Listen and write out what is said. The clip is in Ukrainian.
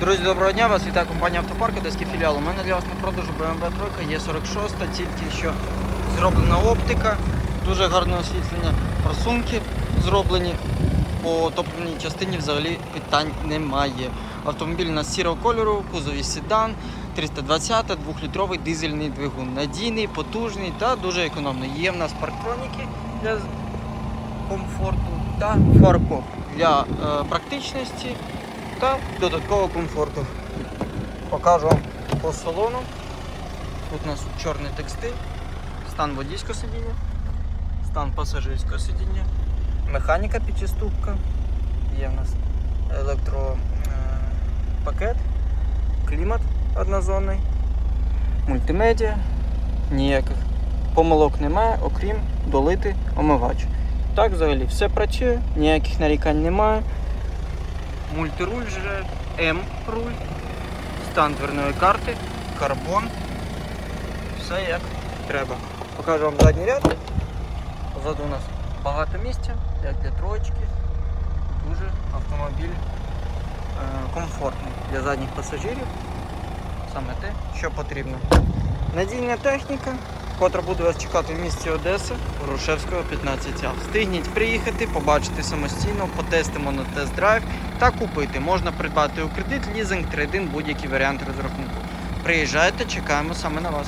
Друзі, доброго дня! Вас вітає компанія Автопарк, Одеський філіал. У мене для вас на продажу BMW 3 є 46 тільки що зроблена оптика, дуже гарне освітлення, просунки зроблені. По топливній частині взагалі питань немає. Автомобіль у нас сірого кольору, кузові седан, 320 двохлітровий дизельний двигун. Надійний, потужний та дуже економний. Є в нас парктроніки для комфорту та фаркоп для е, практичності та додаткового комфорту. Покажу вам по салону. Тут у нас чорний текстиль, стан водійського сидіння, стан пасажирського сидіння, механіка п'ятиступка, є в нас електропакет, клімат однозонний, мультимедіа, ніяких помилок немає, окрім долити омивач. Так, взагалі, все працює, ніяких нарікань немає. Мультируль вже М-руль, стан дверної карти, карбон. Все як треба. Покажу вам задній ряд. Позаду у нас багато місця, як для троєчки. Дуже автомобіль е, комфортний для задніх пасажирів. Саме те, що потрібно. Надійна техніка, котра буде вас чекати в місті Одеси, Грушевського 15А. Встигніть приїхати, побачити самостійно, потестимо на тест-драйв та купити. Можна придбати у кредит, лізинг, трейдинг, будь-який варіант розрахунку. Приїжджайте, чекаємо саме на вас.